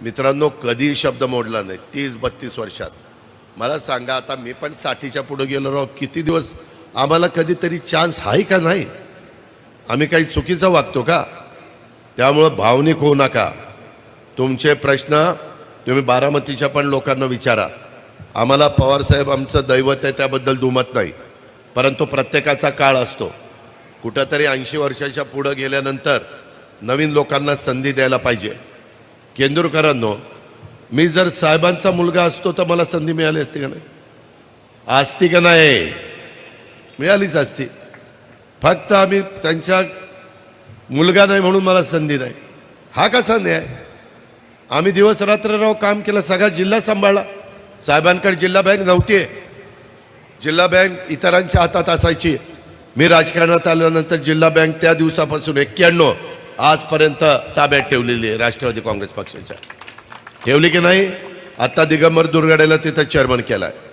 मित्रांनो कधीही शब्द मोडला नाही. तीस बत्तीस वर्षात. मला सांगा आता मी पण साठीच्या पुढे गेलो राहू. किती दिवस? आम्हाला कधीतरी चान्स आहे का नाही? आम्ही काही चुकीचं वागतो का? त्यामुळं भावनिक होऊ नका. तुमचे प्रश्न तुम्ही बारामतीच्या पण लोकांना विचारा. आम्हाला पवारसाहेब आमचं दैवत आहे त्याबद्दल दुमत नाही. परंतु प्रत्येकाचा काळ असतो. कुठंतरी ऐंशी वर्षाच्या पुढं गेल्यानंतर नवीन लोकांना संधी द्यायला पाहिजे. केंदूरकरांनो मी जर साहेबांचा मुलगा असतो तर मला संधी मिळाली असती का नाही? असती का नाही? मिळालीच असती. फक्त आम्ही त्यांच्या मुलगा नाही म्हणून मला संधी नाही. हा कसा न्याय? आम्ही दिवस रात्र राव काम केलं सगळा जिल्हा सांभाळला. साहेबांकडे जिल्हा बँक नव्हती. जिल्हा बँक इतरांच्या हातात असायची. मी राजकारणात आल्यानंतर जिल्हा बँक त्या दिवसापासून एक्क्याण्णव आजपर्यंत ताब्यात ठेवलेली आहे राष्ट्रवादी काँग्रेस पक्षाच्या. ठेवली की नाही? आता दिगंबर दुर्गाडेला तिथं चेअरमन केला आहे